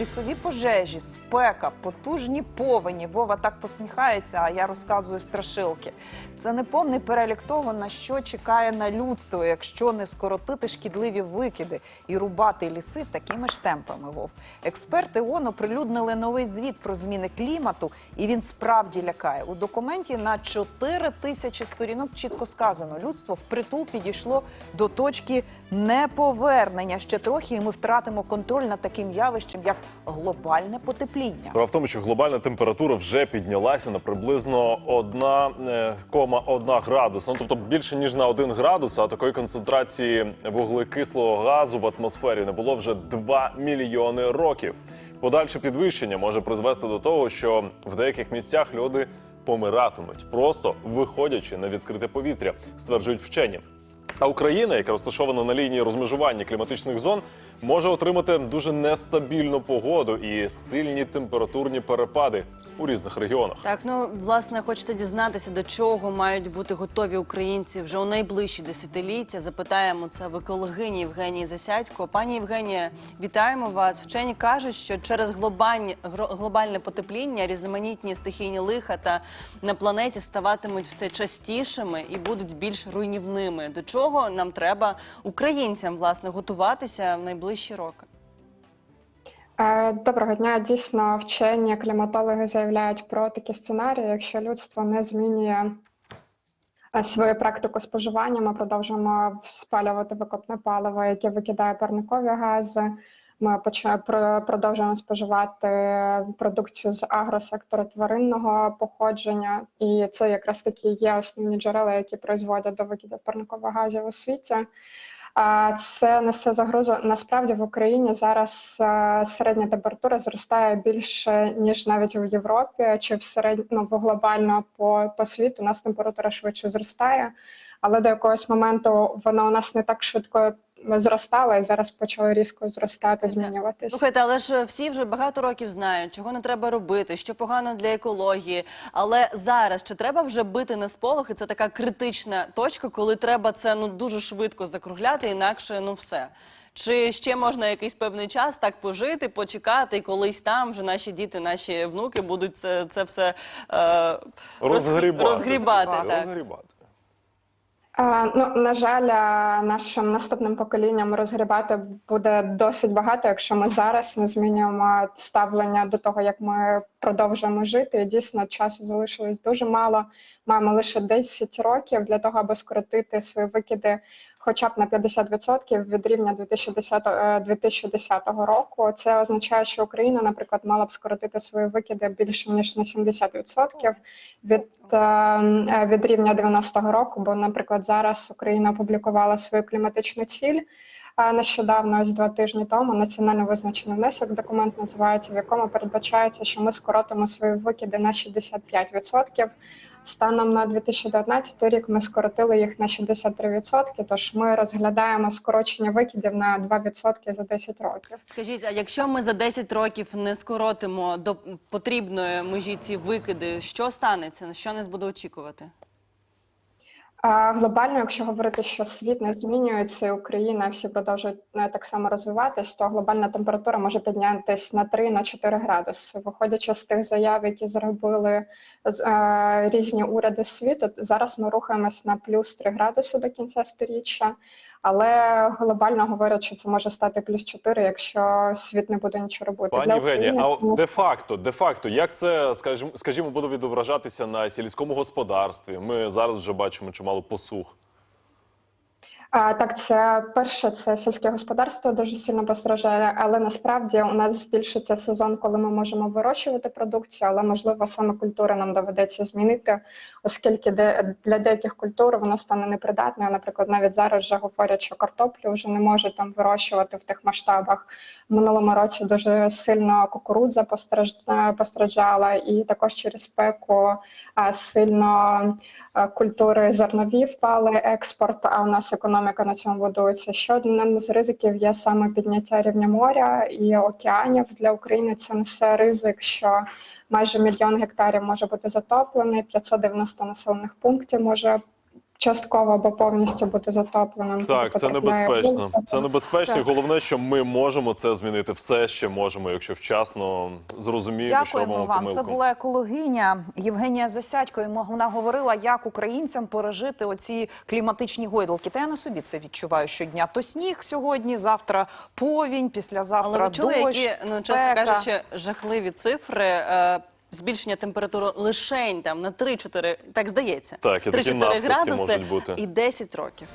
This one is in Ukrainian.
лісові пожежі, спека, потужні повені. Вова так посміхається, а я розказую страшилки. Це не повний перелік того, на що чекає на людство, якщо не скоротити шкідливі викиди і рубати ліси такими ж темпами. Вов експерти ООН оприлюднили новий звіт про зміни клімату, і він справді лякає. У документі на 4 тисячі сторінок чітко сказано: людство впритул підійшло до точки неповернення. Ще трохи, і ми втратимо контроль над таким явищем, як глобальне потепління. Справа в тому, що глобальна температура вже піднялася на приблизно 1,1 градуса. Ну, тобто більше ніж на 1 градус, а такої концентрації вуглекислого газу в атмосфері не було вже 2 мільйони років. Подальше підвищення може призвести до того, що в деяких місцях люди помиратимуть, просто виходячи на відкрите повітря, стверджують вчені. А Україна, яка розташована на лінії розмежування кліматичних зон, може отримати дуже нестабільну погоду і сильні температурні перепади у різних регіонах. Так, ну власне, хочеться дізнатися, до чого мають бути готові українці вже у найближчі десятиліття. Запитаємо це в екологині Євгенії Засядько. Пані Євгенія, вітаємо вас. Вчені кажуть, що через глобальні глобальне потепління різноманітні стихійні лиха та на планеті ставатимуть все частішими і будуть більш руйнівними. До чого нам треба українцям власне готуватися в найближчі роки? Е, Доброго дня. Дійсно, вчені кліматологи заявляють про такі сценарії. Якщо людство не змінює е, свою практику споживання, ми продовжуємо спалювати викопне паливо, яке викидає парникові гази. Ми продовжуємо споживати продукцію з агросектору тваринного походження, і це якраз такі є основні джерела, які призводять до викидів парникових газів у світі. Це несе загрозу. Насправді в Україні зараз е, середня температура зростає більше ніж навіть у Європі чи в середньому ну, глобально по, по світу. У нас температура швидше зростає, але до якогось моменту вона у нас не так швидко зростала і зараз почала різко зростати, змінюватися. Слухайте, але ж всі вже багато років знають, чого не треба робити, що погано для екології. Але зараз чи треба вже бити на сполох? І це така критична точка, коли треба це ну дуже швидко закругляти, інакше ну все. Чи ще можна якийсь певний час так пожити, почекати, і колись там вже наші діти, наші внуки будуть це, це все е, розгрі- Розгрібати. розгрібати так. Розгрібати. Ну, на жаль, нашим наступним поколінням розгрібати буде досить багато, якщо ми зараз не змінюємо ставлення до того, як ми продовжуємо жити. І дійсно часу залишилось дуже мало. Маємо лише 10 років для того, аби скоротити свої викиди хоча б на 50% від рівня 2010, е, 2010 року. Це означає, що Україна, наприклад, мала б скоротити свої викиди більше ніж на 70% від, е, е, від рівня 90-го року. Бо, наприклад, зараз Україна опублікувала свою кліматичну ціль. е, Нещодавно, ось два тижні тому, національно визначений внесок документ називається, в якому передбачається, що ми скоротимо свої викиди на 65%. Станом на 2019 рік ми скоротили їх на 63%, тож ми розглядаємо скорочення викидів на 2% за 10 років. Скажіть, а якщо ми за 10 років не скоротимо до потрібної межі ці викиди, що станеться? На що нас буде очікувати? А глобально, якщо говорити, що світ не змінюється, і Україна всі продовжують е, так само розвиватись, то глобальна температура може піднятись на 3 на 4 градуси. Виходячи з тих заяв, які зробили е, різні уряди світу, зараз ми рухаємось на плюс 3 градуси до кінця сторіччя. Але глобально говорять, що це може стати плюс 4, якщо світ не буде нічого робити. Пані Євгенія, а не де-факто, де-факто, як це, скажімо, скажімо, буде відображатися на сільському господарстві? Ми зараз вже бачимо чимало посух. Так, це перше, це сільське господарство дуже сильно постраждає, але насправді у нас збільшиться сезон, коли ми можемо вирощувати продукцію, але можливо саме культури нам доведеться змінити, оскільки де, для деяких культур вона стане непридатною. Наприклад, навіть зараз вже говорять, що картоплю вже не можуть там вирощувати в тих масштабах. В минулому році дуже сильно кукурудза постраждала, і також через спеку сильно культури зернові впали експорт, а у нас економіка на цьому будується. Ще одним з ризиків є саме підняття рівня моря і океанів. Для України це несе ризик, що майже мільйон гектарів може бути затоплений, 590 населених пунктів може частково або повністю бути затопленим. Так, Тобто це небезпечно. вулиця. Це небезпечно. Так. Головне, що ми можемо це змінити. Все ще можемо, якщо вчасно зрозуміємо, що Дякуємо робимо вам. помилку. Це була екологиня Євгенія Засядько. і Вона говорила, як українцям пережити оці кліматичні гойдалки. Та я на собі це відчуваю щодня. То сніг сьогодні, завтра повінь, післязавтра Але ви чули, дощ, які, ну, чесно кажучи, жахливі цифри. Збільшення температури лишень там на 3-4, так здається, Так, і такі 3-4 наслідки градуси можуть бути. і 10 років.